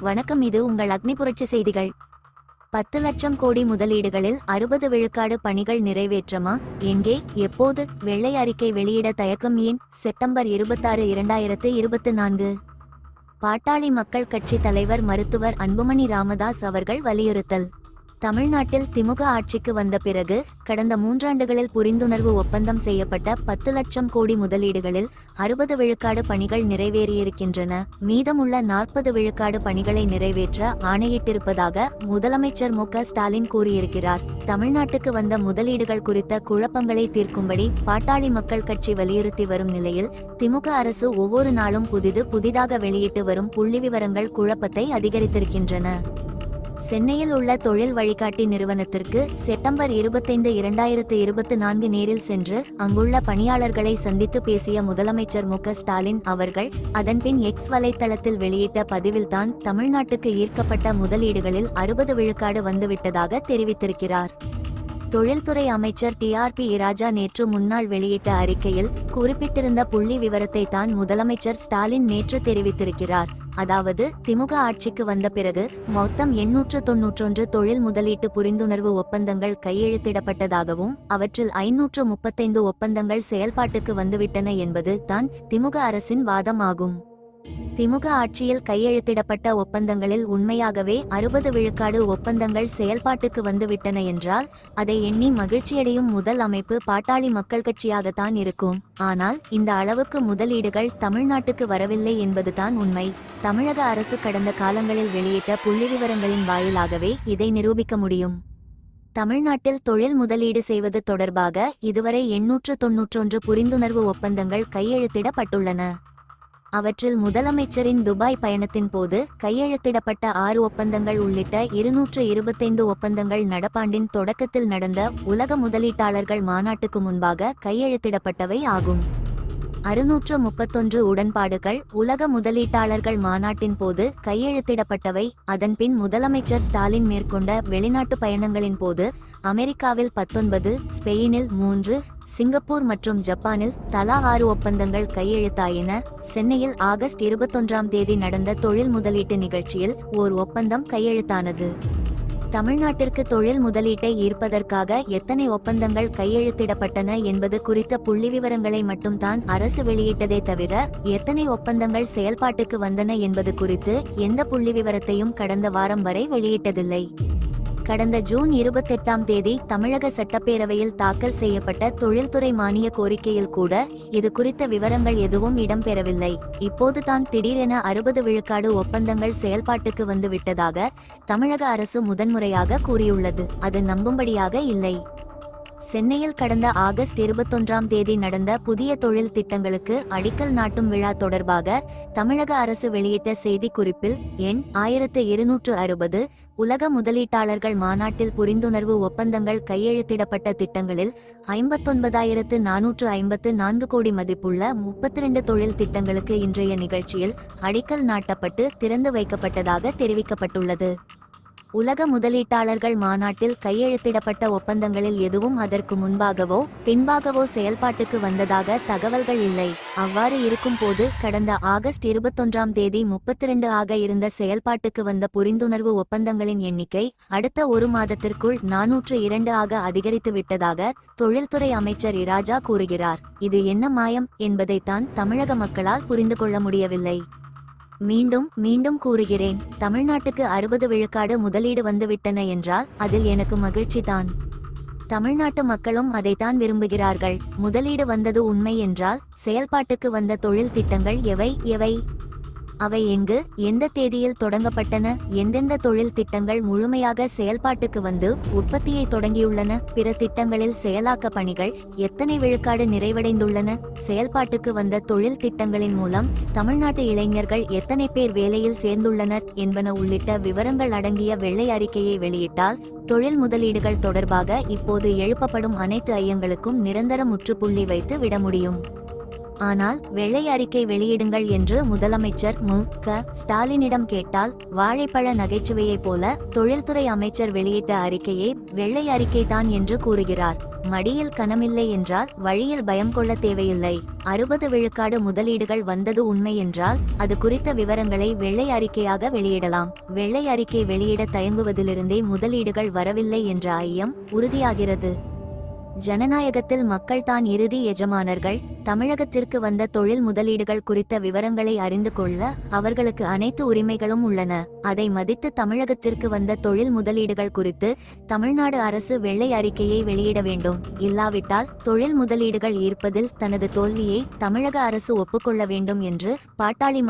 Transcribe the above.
வணக்கம் இது உங்கள் அக்னி புரட்சி செய்திகள். பத்து லட்சம் கோடி முதலீடுகளில் அறுபது விழுக்காடு பணிகள் நிறைவேற்றமா? எங்கே எப்போது? வெள்ளை அறிக்கை வெளியிட தயக்கம் ஏன்? செப்டம்பர் இருபத்தாறு இரண்டாயிரத்து இருபத்து நான்கு. பாட்டாளி மக்கள் கட்சி தலைவர் மருத்துவர் அன்புமணி ராமதாஸ் அவர்கள் வலியுறுத்தல். தமிழ்நாட்டில் திமுக ஆட்சிக்கு வந்த பிறகு கடந்த மூன்றாண்டுகளில் புரிந்துணர்வு ஒப்பந்தம் செய்யப்பட்ட பத்து லட்சம் கோடி முதலீடுகளில் அறுபது விழுக்காடு பணிகள் நிறைவேறியிருக்கின்றன. மீதமுள்ள நாற்பது விழுக்காடு பணிகளை நிறைவேற்ற ஆணையிட்டிருப்பதாக முதலமைச்சர் மு ஸ்டாலின் கூறியிருக்கிறார். தமிழ்நாட்டுக்கு வந்த முதலீடுகள் குறித்த குழப்பங்களை தீர்க்கும்படி பாட்டாளி மக்கள் கட்சி வலியுறுத்தி வரும் நிலையில் திமுக அரசு ஒவ்வொரு நாளும் புதிது புதிதாக வெளியிட்டு வரும் புள்ளிவிவரங்கள் குழப்பத்தை அதிகரித்திருக்கின்றன. சென்னையில் உள்ள தொழில் வழிகாட்டி நிறுவனத்திற்கு செப்டம்பர் இருபத்தைந்து இரண்டாயிரத்து இருபத்தி நான்கு நேரில் சென்று அங்குள்ள பணியாளர்களை சந்தித்து பேசிய முதலமைச்சர் மு ஸ்டாலின் அவர்கள் அதன்பின் எக்ஸ் வலைத்தளத்தில் வெளியிட்ட பதிவில்தான் தமிழ்நாட்டுக்கு ஈர்க்கப்பட்ட முதலீடுகளில் அறுபது விழுக்காடு வந்துவிட்டதாக தெரிவித்திருக்கிறார். தொழில்துறை அமைச்சர் டிஆர்பி இராஜா நேற்று முன்னாள் வெளியிட்ட அறிக்கையில் குறிப்பிட்டிருந்த புள்ளி விவரத்தை தான் முதலமைச்சர் ஸ்டாலின் நேற்று தெரிவித்திருக்கிறார். அதாவது திமுக ஆட்சிக்கு வந்த பிறகு மொத்தம் எண்ணூற்று தொன்னூற்றொன்று தொழில் முதலீட்டு புரிந்துணர்வு ஒப்பந்தங்கள் கையெழுத்திடப்பட்டதாகவும் அவற்றில் ஐநூற்று முப்பத்தைந்து ஒப்பந்தங்கள் செயல்பாட்டுக்கு வந்துவிட்டன என்பது தான் திமுக அரசின் வாதம் ஆகும் திமுக ஆட்சியில் கையெழுத்திடப்பட்ட ஒப்பந்தங்களில் உண்மையாகவே அறுபது விழுக்காடு ஒப்பந்தங்கள் செயல்பாட்டுக்கு வந்துவிட்டன என்றால் அதை எண்ணி மகிழ்ச்சியடையும் முதல் அமைப்பு பாட்டாளி மக்கள் கட்சியாகத்தான் இருக்கும். ஆனால் இந்த அளவுக்கு முதலீடுகள் தமிழ்நாட்டுக்கு வரவில்லை என்பதுதான் உண்மை. தமிழக அரசு கடந்த காலங்களில் வெளியிட்ட புள்ளிவிவரங்களின் வாயிலாகவே இதை நிரூபிக்க முடியும். தமிழ்நாட்டில் தொழில் முதலீடு செய்வது தொடர்பாக இதுவரை எண்ணூற்று தொன்னூற்றொன்று புரிந்துணர்வு ஒப்பந்தங்கள் கையெழுத்திடப்பட்டுள்ளன. அவற்றில் முதலமைச்சரின் துபாய் பயணத்தின் போது கையெழுத்திடப்பட்ட ஆறு ஒப்பந்தங்கள் உள்ளிட்ட இருநூற்று இருபத்தைந்து ஒப்பந்தங்கள் நடப்பாண்டின் தொடக்கத்தில் நடந்த உலக முதலீட்டாளர்கள் மாநாட்டுக்கு முன்பாக கையெழுத்திடப்பட்டவை ஆகும். அறுநூற்று முப்பத்தொன்று உடன்பாடுகள் உலக முதலீட்டாளர்கள் மாநாட்டின் போது கையெழுத்திடப்பட்டவை. அதன்பின் முதலமைச்சர் ஸ்டாலின் மேற்கொண்ட வெளிநாட்டு பயணங்களின் போது அமெரிக்காவில் பத்தொன்பது ஸ்பெயினில் மூன்று சிங்கப்பூர் மற்றும் ஜப்பானில் தலா ஆறு ஒப்பந்தங்கள் கையெழுத்தாயின. சென்னையில் ஆகஸ்ட் இருபத்தொன்றாம் தேதி நடந்த தொழில் முதலீட்டு நிகழ்ச்சியில் ஓர் ஒப்பந்தம் கையெழுத்தானது. தமிழ்நாட்டிற்கு தொழில் முதலீட்டை ஈர்ப்பதற்காக எத்தனை ஒப்பந்தங்கள் கையெழுத்திடப்பட்டன என்பது குறித்த புள்ளிவிவரங்களை மட்டும்தான் அரசு வெளியிட்டதே தவிர எத்தனை ஒப்பந்தங்கள் செயல்பாட்டுக்கு வந்தன என்பது குறித்து எந்த புள்ளிவிவரத்தையும் கடந்த வாரம் வரை வெளியிட்டதில்லை. கடந்த ஜூன் இருபத்தெட்டாம் தேதி தமிழக சட்டப்பேரவையில் தாக்கல் செய்யப்பட்ட தொழில்துறை மானிய கோரிக்கையில் கூட இது குறித்த விவரங்கள் எதுவும் இடம்பெறவில்லை. இப்போதுதான் திடீரென அறுபது விழுக்காடு ஒப்பந்தங்கள் செயல்பாட்டுக்கு வந்துவிட்டதாக தமிழக அரசு முதன்முறையாக கூறியுள்ளது. அது நம்பும்படியாக இல்லை. சென்னையில் கடந்த ஆகஸ்ட் இருபத்தொன்றாம் தேதி நடந்த புதிய தொழில் திட்டங்களுக்கு அடிக்கல் நாட்டும் விழா தொடர்பாக தமிழக அரசு வெளியிட்ட செய்திக்குறிப்பில் எண் ஆயிரத்து இருநூற்று அறுபது உலக முதலீட்டாளர்கள் மாநாட்டில் புரிந்துணர்வு ஒப்பந்தங்கள் கையெழுத்திடப்பட்ட திட்டங்களில் ஐம்பத்தொன்பதாயிரத்து நானூற்று ஐம்பத்து நான்கு கோடி மதிப்புள்ள முப்பத்தி ரெண்டு தொழில் திட்டங்களுக்கு இன்றைய நிகழ்ச்சியில் அடிக்கல் நாட்டப்பட்டு திறந்து வைக்கப்பட்டதாக தெரிவிக்கப்பட்டுள்ளது. உலக முதலீட்டாளர்கள் மாநாட்டில் கையெழுத்திடப்பட்ட ஒப்பந்தங்களில் எதுவும் அதற்கு முன்பாகவோ பின்பாகவோ செயல்பாட்டுக்கு வந்ததாக தகவல்கள் இல்லை. அவ்வாறு இருக்கும்போது கடந்த ஆகஸ்ட் இருபத்தொன்றாம் தேதி முப்பத்தி ரெண்டு ஆக இருந்த செயல்பாட்டுக்கு வந்த புரிந்துணர்வு ஒப்பந்தங்களின் எண்ணிக்கை அடுத்த ஒரு மாதத்திற்குள் நானூற்று இரண்டு ஆக அதிகரித்து விட்டதாக தொழில்துறை அமைச்சர் இராஜா கூறுகிறார். இது என்ன மாயம் என்பதைத்தான் தமிழக மக்களால் புரிந்து கொள்ள முடியவில்லை. மீண்டும் மீண்டும் கூறுகிறேன். தமிழ்நாட்டுக்கு அறுபது விழுக்காடு முதலீடு வந்துவிட்டன என்றால் அதில் எனக்கு மகிழ்ச்சி தான். தமிழ்நாட்டு மக்களும் அதைத்தான் விரும்புகிறார்கள். முதலீடு வந்தது உண்மை என்றால் செயல்பாட்டுக்கு வந்த தொழில் திட்டங்கள் எவை எவை? அவை எங்கு எந்த தேதியில் தொடங்கப்பட்டன எந்தெந்த தொழில் திட்டங்கள் முழுமையாக செயல்பாட்டுக்கு வந்து உற்பத்தியை தொடங்கியுள்ளன பிற திட்டங்களில் செயலாக்க பணிகள் எத்தனை விழுக்காடு நிறைவடைந்துள்ளன செயல்பாட்டுக்கு வந்த தொழில் திட்டங்களின் மூலம் தமிழ்நாட்டு இளைஞர்கள் எத்தனை பேர் வேலையில் சேர்ந்துள்ளனர் என்பன உள்ளிட்ட விவரங்கள் அடங்கிய வெள்ளை அறிக்கையை வெளியிட்டால் தொழில் முதலீடுகள் தொடர்பாக இப்போது எழுப்பப்படும் அனைத்து ஐயங்களுக்கும் நிரந்தர முற்றுப்புள்ளி வைத்து விட முடியும். ஆனால் வெள்ளை அறிக்கை வெளியிடுங்கள் என்று முதலமைச்சர் மு. க. ஸ்டாலினிடம் கேட்டால் வாழைப்பழ நகைச்சுவையைப் போல தொழில்துறை அமைச்சர் வெளியிட்ட அறிக்கையே வெள்ளை அறிக்கைதான் என்று கூறுகிறார். மடியில் கனமில்லை என்றால் வழியில் பயம் கொள்ள தேவையில்லை. அறுபது விழுக்காடு முதலீடுகள் வந்தது உண்மை என்றால் அது குறித்த விவரங்களை வெள்ளை அறிக்கையாக வெளியிடலாம். வெள்ளை அறிக்கை வெளியிட தயங்குவதிலிருந்தே முதலீடுகள் வரவில்லை என்ற ஐயம் உறுதியாகிறது. ஜனநாயகத்தில் மக்கள்தான் இறுதி எஜமானர்கள். தமிழகத்திற்கு வந்த தொழில் முதலீடுகள் குறித்த விவரங்களை அறிந்து கொள்ள அவர்களுக்கு அனைத்து உரிமைகளும் உள்ளன. அதை மதித்து தமிழகத்திற்கு வந்த தொழில் முதலீடுகள் குறித்து தமிழ்நாடு அரசு வெள்ளை அறிக்கையை வெளியிட வேண்டும். இல்லாவிட்டால் தொழில் முதலீடுகள் ஈர்ப்பதில் தனது தோல்வியை தமிழக அரசு ஒப்புக்கொள்ள வேண்டும் என்று பாட்டாளி